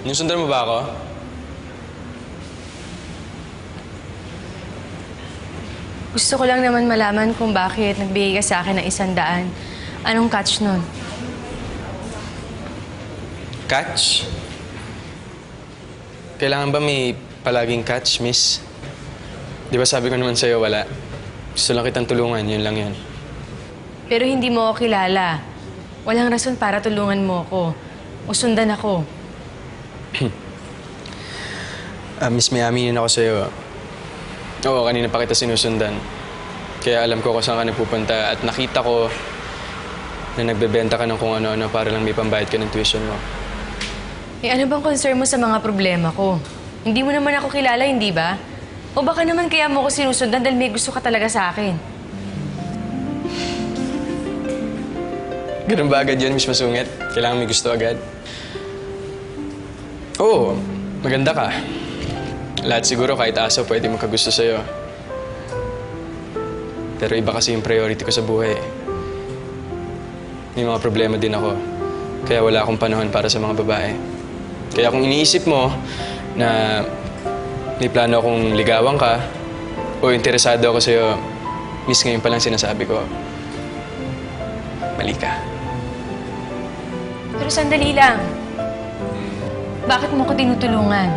Nusundan mo ba ako? Gusto ko lang naman malaman kung bakit nagbigay ka sa akin ng isang daan. Anong catch nun? Catch? Kailangan ba may palaging catch, miss? Di ba sabi ko naman sa'yo, wala. Gusto lang kitang tulungan, yun lang yun. Pero hindi mo ako kilala. Walang rason para tulungan mo ako. O sundan ako. Ah, miss, may aminin ako sa'yo. Oo, kanina pa kita sinusundan. Kaya alam ko kung saan ka nagpupunta at nakita ko na nagbebenta ka ng kung ano-ano para lang may pambayad ka ng tuition mo. Eh ano bang concern mo sa mga problema ko? Hindi mo naman ako kilala, hindi ba? O baka naman kaya mo ako sinusundan dahil may gusto ka talaga sa akin. Ganun ba agad yun, Miss Masungit? Kailangan may gusto agad? Oo, maganda ka. Lahat siguro kahit aso pwede magkagusto sa'yo. Pero iba kasi yung priority ko sa buhay. May mga problema din ako. Kaya wala akong panahon para sa mga babae. Kaya kung iniisip mo na may plano akong ligawan ka o interesado ako sa'yo, miss ngayon pa lang sinasabi ko, mali ka. Pero sandali lang. Bakit mo ko tinutulungan?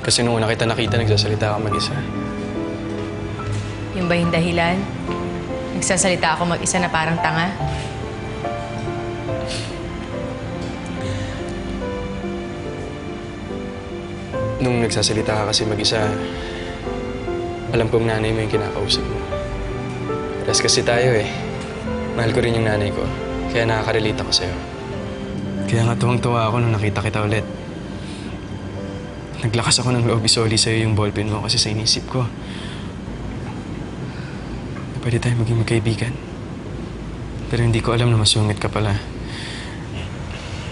Kasi nung una kita nakita, nagsasalita ka mag-isa. Yung ba yung dahilan? Nagsasalita ako mag-isa na parang tanga? Nung nagsasalita ka kasi mag-isa, alam kong nanay mo yung kinakausap mo. Pares kasi tayo eh. Mahal ko rin yung nanay ko, kaya nakaka-relate ako sa'yo. Kaya nga tuwang-tuwa ako nung nakita kita ulit. Naglakas ako ng loob isoli sa'yo yung ballpen mo kasi sa inisip ko. na Pwede tayo maging magkaibigan. Pero hindi ko alam na masungit ka pala.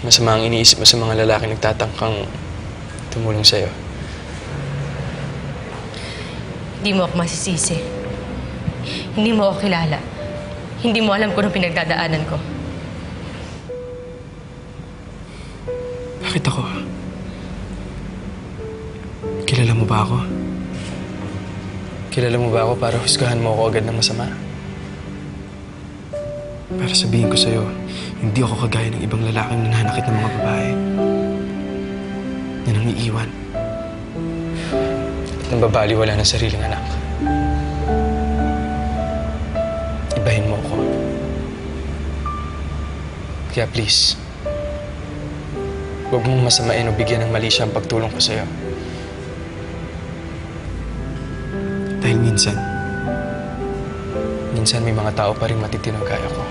Masama ang iniisip mo sa mga lalaki nagtatangkang tumulong sa'yo. Hindi mo ako masisisi. Hindi mo ako kilala. Hindi mo alam kung anong pinagdadaanan ko. Bakit ako? Kilala mo ba ako? Kilala mo ba ako para husgahan mo ako agad ng masama? Para sabihin ko sa'yo, hindi ako kagaya ng ibang lalaking nananakit ng mga babae. Na nang iiwan. At nang babaliwala ng sariling anak. Ibahin mo ako. Kaya please, Huwag mong masamain o bigyan ng mali siya ang pagtulong ko sa'yo. Minsan, minsan may mga tao pa rin matitinong kaya ko.